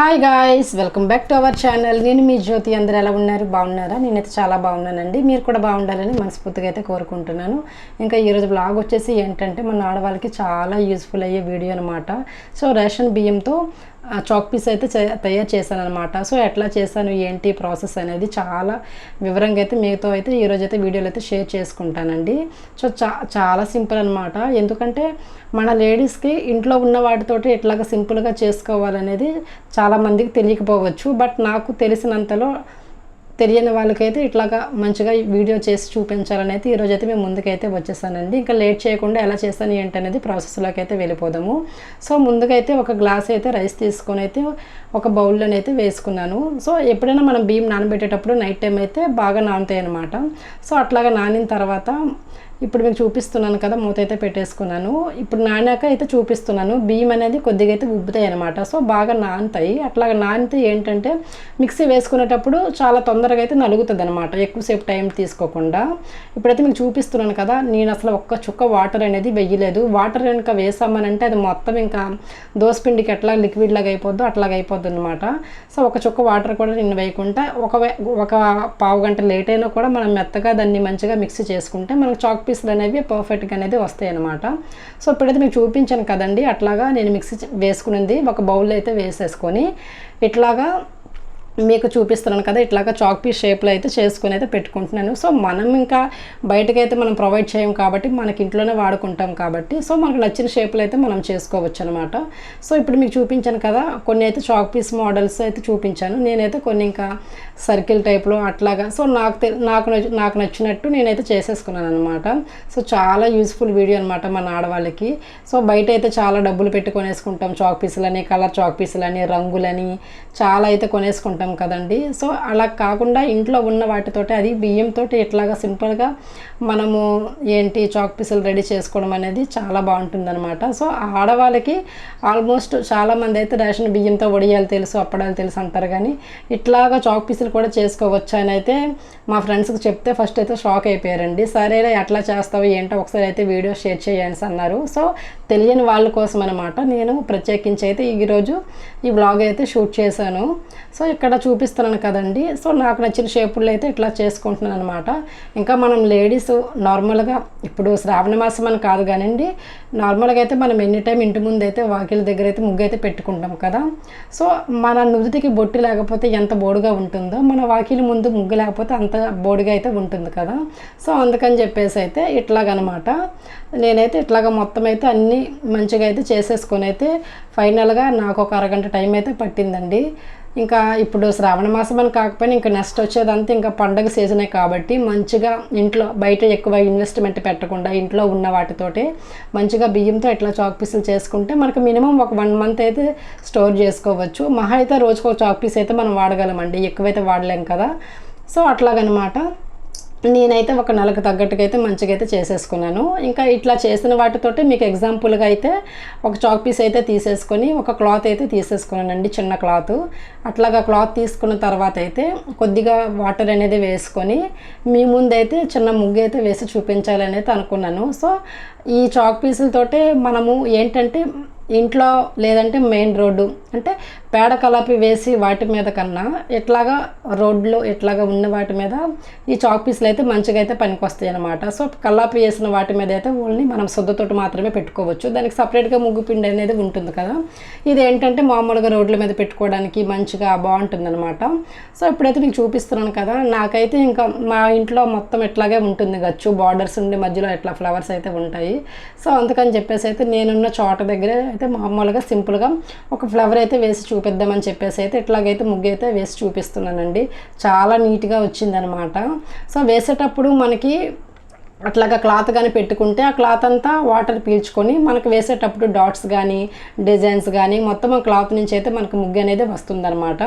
Hi guys welcome back to our channel నేను మీ జ్యోతి అందరు ఎలా ఉన్నారు? బాగున్నారా? నేనైతే చాలా బాగున్నానండి. మీరు కూడా బాగుండాలని మనస్ఫూర్తిగా అయితే కోరుకుంటున్నాను. ఇంకా ఈరోజు బ్లాగ్ వచ్చేసి ఏంటంటే మన ఆడవాళ్ళకి చాలా యూస్ఫుల్ అయ్యే వీడియో అనమాట సో రేషన్ బియ్యంతో చాక్ పీస్ అయితే తయారు చేశాను అనమాట సో ఎట్లా చేశాను ఏంటి ప్రాసెస్ అనేది చాలా వివరంగా అయితే మీతో అయితే ఈరోజు అయితే వీడియోలు అయితే షేర్ చేసుకుంటానండి. సో చా చాలా సింపుల్ అనమాట ఎందుకంటే మన లేడీస్కి ఇంట్లో ఉన్న వాటితోటి ఎట్లాగ సింపుల్గా చేసుకోవాలనేది చాలా మందికి తెలియకపోవచ్చు బట్ నాకు తెలిసినంతలో తెలియని వాళ్ళకైతే ఇట్లాగా మంచిగా వీడియో చేసి చూపించాలని అయితే ఈరోజు అయితే మేము ముందుకైతే వచ్చేసానండి. ఇంకా లేట్ చేయకుండా ఎలా చేస్తాను ఏంటి అనేది ప్రాసెస్లోకి అయితే వెళ్ళిపోదాము. సో ముందుకైతే ఒక గ్లాస్ అయితే రైస్ తీసుకొని అయితే ఒక బౌల్లోనైతే వేసుకున్నాను. సో ఎప్పుడైనా మనం బియ్యం నానబెట్టేటప్పుడు నైట్ టైం అయితే బాగా నానుతాయి అనమాట సో అట్లాగా నానిన తర్వాత ఇప్పుడు మీకు చూపిస్తున్నాను కదా మూత అయితే పెట్టేసుకున్నాను. ఇప్పుడు నానాక అయితే చూపిస్తున్నాను. బియ్యం అనేది కొద్దిగా అయితే ఉబ్బుతాయి అనమాట సో బాగా నానుతాయి. అట్లాగా నానితే ఏంటంటే మిక్సీ వేసుకునేటప్పుడు చాలా తొందరగా అయితే నలుగుతుంది అనమాట ఎక్కువసేపు టైం తీసుకోకుండా. ఇప్పుడైతే మీకు చూపిస్తున్నాను కదా నేను అసలు ఒక్క చుక్క వాటర్ అనేది వెయ్యలేదు. వాటర్ కనుక వేసామనంటే అది మొత్తం ఇంకా దోసపిండికి ఎట్లా లిక్విడ్ లాగా అయిపోద్దో అట్లాగా అయిపోద్ది అనమాట సో ఒక చుక్క వాటర్ కూడా నేను వేయకుండా ఒక ఒక పావు గంట లేట్ అయినా కూడా మనం మెత్తగా దాన్ని మంచిగా మిక్సీ చేసుకుంటే మనకు చాక్ పీసులు అనేవి పర్ఫెక్ట్గా అనేది వస్తాయి అనమాట సో ఇప్పుడైతే మీకు చూపించాను కదండి అట్లాగా నేను మిక్సీ చే- వేసుకునింది ఒక బౌల్లో అయితే వేసేసుకొని ఇట్లాగా మీకు చూపిస్తున్నాను కదా ఇట్లాగా చాక్ పీస్ షేప్లో అయితే చేసుకుని అయితే పెట్టుకుంటున్నాను. సో మనం ఇంకా బయటకైతే మనం ప్రొవైడ్ చేయం కాబట్టి మనకి ఇంట్లోనే వాడుకుంటాం కాబట్టి సో మనకు నచ్చిన షేప్లో అయితే మనం చేసుకోవచ్చు అనమాట సో ఇప్పుడు మీకు చూపించాను కదా కొన్ని అయితే చాక్ పీస్ మోడల్స్ అయితే చూపించాను. నేనైతే కొన్ని ఇంకా సర్కిల్ టైప్లో అట్లాగా సో నాకు నాకు నాకు నచ్చినట్టు నేనైతే చేసేసుకున్నాను అనమాట సో చాలా యూస్ఫుల్ వీడియో అనమాట మన ఆడవాళ్ళకి. సో బయట అయితే చాలా డబ్బులు పెట్టి కొనేసుకుంటాం చాక్ పీసులని కలర్ చాక్ పీసులని రంగులని చాలా అయితే కొనేసుకుంటాం. కదండి. సో అలా కాకుండా ఇంట్లో ఉన్న వాటితోటి అది బియ్యంతో ఇట్లాగా సింపుల్గా మనము ఏంటి చాక్ పీసులు రెడీ చేసుకోవడం అనేది చాలా బాగుంటుందన్నమాట. సో ఆడవాళ్ళకి ఆల్మోస్ట్ చాలామంది అయితే రేషన్ బియ్యంతో వడియాలు తెలుసు అప్పడాలు తెలుసు అంటారు కానీ ఇట్లాగా చాక్ పీసులు కూడా చేసుకోవచ్చు అని అయితే మా ఫ్రెండ్స్కి చెప్తే ఫస్ట్ అయితే షాక్ అయిపోయారండి. సరేనా ఎట్లా చేస్తావు ఏంటో ఒకసారి అయితే వీడియో షేర్ చేయండి అన్నారు. సో తెలియని వాళ్ళ కోసం అనమాట నేను ప్రత్యేకించి అయితే ఈరోజు ఈ బ్లాగ్ అయితే షూట్ చేశాను. సో ఇక్కడ చూపిస్తున్నాను కదండి. సో నాకు నచ్చిన షేపుల్లో అయితే ఇట్లా చేసుకుంటున్నాను అనమాట ఇంకా మనం లేడీస్ నార్మల్గా ఇప్పుడు శ్రావణ మాసం అని కాదు కానివ్వండి నార్మల్గా అయితే మనం ఎనీ టైం ఇంటి ముందు అయితే వాకిల దగ్గర అయితే ముగ్గు అయితే పెట్టుకుంటాం కదా. సో మన నుదుటికి బొట్టు లేకపోతే ఎంత బోడుగా ఉంటుందో మన వాకిలి ముందు ముగ్గు లేకపోతే అంత బోడుగా అయితే ఉంటుంది కదా. సో అందుకని చెప్పేసి అయితే ఇట్లాగనమాట. నేనైతే ఇట్లాగ మొత్తం అయితే అన్నీ మంచిగా అయితే చేసేసుకొని అయితే ఫైనల్గా నాకు ఒక అరగంట టైం అయితే పట్టిందండి. ఇంకా ఇప్పుడు శ్రావణ మాసం అని కాకపోయినా ఇంకా నెక్స్ట్ వచ్చేదంతా ఇంకా పండగ సీజనే కాబట్టి మంచిగా ఇంట్లో బయట ఎక్కువ ఇన్వెస్ట్మెంట్ పెట్టకుండా ఇంట్లో ఉన్న వాటితోటి మంచిగా బియ్యంతో ఇట్లా చాక్ పీసులు చేసుకుంటే మనకు మినిమం ఒక వన్ మంత్ అయితే స్టోర్ చేసుకోవచ్చు. మహా అయితే రోజుకు ఒక చాక్ పీస్ అయితే మనం వాడగలమండి. ఎక్కువైతే వాడలేం కదా. సో అట్లాగనమాట. నేనైతే ఒక నెలకు తగ్గట్టుగా అయితే మంచిగా అయితే చేసేసుకున్నాను. ఇంకా ఇట్లా చేసిన వాటితోటి మీకు ఎగ్జాంపుల్గా అయితే ఒక చాక్ పీస్ అయితే తీసేసుకొని ఒక క్లాత్ అయితే తీసేసుకున్నానండి చిన్న క్లాత్ అట్లాగా క్లాత్ తీసుకున్న తర్వాత అయితే కొద్దిగా వాటర్ అనేది వేసుకొని మీ ముందైతే చిన్న ముగ్గు అయితే వేసి చూపించాలని అయితే అనుకున్నాను. సో ఈ చాక్ పీసులతోటే మనము ఏంటంటే ఇంట్లో లేదంటే మెయిన్ రోడ్డు. అంటే పేడ కలాపి వేసి వాటి మీద కన్నా ఎట్లాగా రోడ్లు ఎట్లాగా ఉన్న వాటి మీద ఈ చాక్ పీసులు అయితే మంచిగా అయితే పనికొస్తాయి అనమాట సో కల్లాపి వేసిన వాటి మీద అయితే ఓన్లీ మనం శుద్ధతోటి మాత్రమే పెట్టుకోవచ్చు. దానికి సపరేట్గా ముగ్గు పిండి అనేది ఉంటుంది కదా. ఇది ఏంటంటే మామూలుగా రోడ్ల మీద పెట్టుకోవడానికి మంచిగా బాగుంటుంది అనమాట సో ఇప్పుడైతే మీకు చూపిస్తున్నాను కదా. నాకైతే ఇంకా మా ఇంట్లో మొత్తం ఇట్లాగే ఉంటుంది గచ్చు. బార్డర్స్ ఉండి మధ్యలో ఇట్లా ఫ్లవర్స్ అయితే ఉంటాయి. సో అందుకని చెప్పేసి అయితే నేనున్న చోట దగ్గరే అయితే మామూలుగా సింపుల్గా ఒక ఫ్లవర్ అయితే వేసి చూపిద్దామని చెప్పేసి అయితే ఇట్లాగైతే ముగ్గు అయితే వేసి చూపిస్తున్నానండి. చాలా నీట్గా వచ్చిందనమాట. సో వేసేటప్పుడు మనకి అట్లాగా క్లాత్ కానీ పెట్టుకుంటే ఆ క్లాత్ అంతా వాటర్ పీల్చుకొని మనకు వేసేటప్పుడు డాట్స్ కానీ డిజైన్స్ కానీ మొత్తం ఆ క్లాత్ నుంచి అయితే మనకు ముగ్గు అనేది వస్తుందన్నమాట.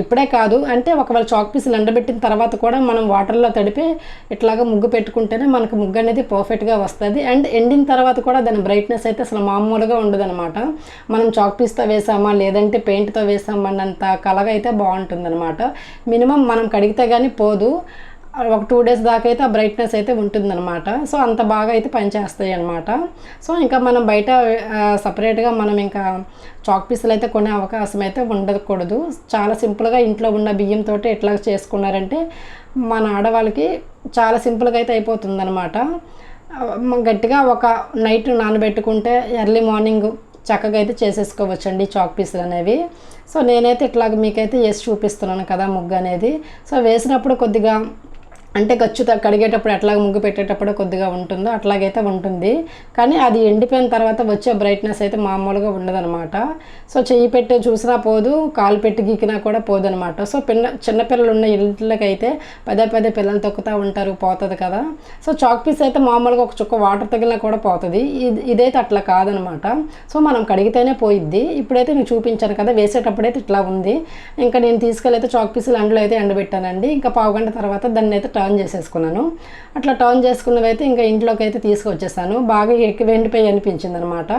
ఇప్పుడే కాదు అంటే ఒకవేళ చాక్ పీసులు ఎండబెట్టిన తర్వాత కూడా మనం వాటర్లో తడిపి ఇట్లాగా ముగ్గు పెట్టుకుంటేనే మనకు ముగ్గు అనేది పర్ఫెక్ట్గా వస్తుంది. అండ్ ఎండిన తర్వాత కూడా దాని బ్రైట్నెస్ అయితే అసలు మామూలుగా ఉండదన్నమాట. మనం చాక్ పీస్తో వేసామా లేదంటే పెయింట్తో వేసామన్నంత కలగా అయితే బాగుంటుందన్నమాట. మినిమం మనం కడిగితే కానీ పోదు. ఒక టూ డేస్ దాకా అయితే ఆ బ్రైట్నెస్ అయితే ఉంటుందన్నమాట. సో అంత బాగా అయితే పనిచేస్తాయి అనమాట సో ఇంకా మనం బయట సపరేట్గా మనం ఇంకా చాక్ పీసులు అయితే కొనే అవకాశం అయితే ఉండకూడదు. చాలా సింపుల్గా ఇంట్లో ఉన్న బియ్యంతో ఎట్లా చేసుకున్నారంటే మన ఆడవాళ్ళకి చాలా సింపుల్గా అయితే అయిపోతుందన్నమాట. గట్టిగా ఒక నైట్ నానబెట్టుకుంటే ఎర్లీ మార్నింగ్ చక్కగా అయితే చేసేసుకోవచ్చండి చాక్ పీసులు అనేవి. సో నేనైతే ఇట్లాగ మీకైతే వేసి చూపిస్తున్నాను కదా ముగ్గు అనేది. సో వేసినప్పుడు కొద్దిగా అంటే గచ్చు కడిగేటప్పుడు ఎట్లాగ ముగ్గు పెట్టేటప్పుడు కొద్దిగా ఉంటుందో అట్లాగైతే ఉంటుంది. కానీ అది ఎండిపోయిన తర్వాత వచ్చే బ్రైట్నెస్ అయితే మామూలుగా ఉండదనమాట సో చెయ్యి పెట్టి చూసినా పోదు కాలు పెట్టి గీకినా కూడా పోదనమాట సో పిల్ల చిన్నపిల్లలు ఉన్న ఇళ్ళకైతే పదే పదే పిల్లలు తొక్కుతూ ఉంటారు పోతుంది కదా. సో చాక్ పీస్ అయితే మామూలుగా ఒక చుక్క వాటర్ తగిలినా కూడా పోతుంది. ఇది ఇదైతే అట్లా కాదనమాట సో మనం కడిగితేనే పోయిద్ది. ఇప్పుడైతే నేను చూపించాను కదా వేసేటప్పుడైతే ఇట్లా ఉంది. ఇంకా నేను తీసుకెళ్ళైతే చాక్ పీసులు అందులో అయితే ఎండబెట్టానండి. ఇంకా పావు గంట తర్వాత దాన్ని అయితే టర్న్ చేసేసుకున్నాను. అట్లా టర్న్ చేసుకున్నవి అయితే ఇంకా ఇంట్లోకి అయితే తీసుకొచ్చేసాను. బాగా ఎక్కువ ఎండిపోయి అనిపించింది అనమాట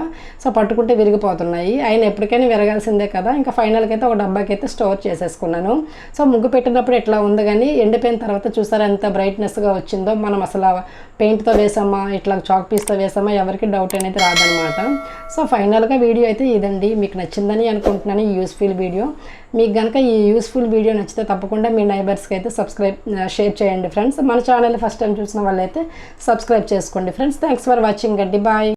సో పట్టుకుంటే విరిగిపోతున్నాయి. ఆయన ఎప్పటికైనా విరగాల్సిందే కదా. ఇంకా ఫైనల్కి అయితే ఒక డబ్బాకి అయితే స్టోర్ చేసేసుకున్నాను. సో ముగ్గు పెట్టినప్పుడు ఎట్లా ఉంది కానీ ఎండిపోయిన తర్వాత చూసారా ఎంత బ్రైట్నెస్గా వచ్చిందో. మనం అసలు పెయింట్తో వేసామా ఇట్లా చాక్ పీస్తో వేసామా ఎవరికి డౌట్ అనేది రాదనమాట. సో ఫైనల్గా వీడియో అయితే ఇదండి. మీకు నచ్చిందని అనుకుంటున్నాను. ఈ యూస్ఫుల్ వీడియో. మీకు కనుక ఈ యూస్ఫుల్ వీడియో నచ్చితే తప్పకుండా మీ నైబర్స్కి అయితే సబ్స్క్రైబ్ షేర్ చేయండి ఫ్రెండ్స్ మన ఛానల్ ఫస్ట్ టైం చూసిన వాళ్ళైతే సబ్స్క్రైబ్ చేసుకోండి ఫ్రెండ్స్ థ్యాంక్స్ ఫర్ వాచింగ్ అండి బాయ్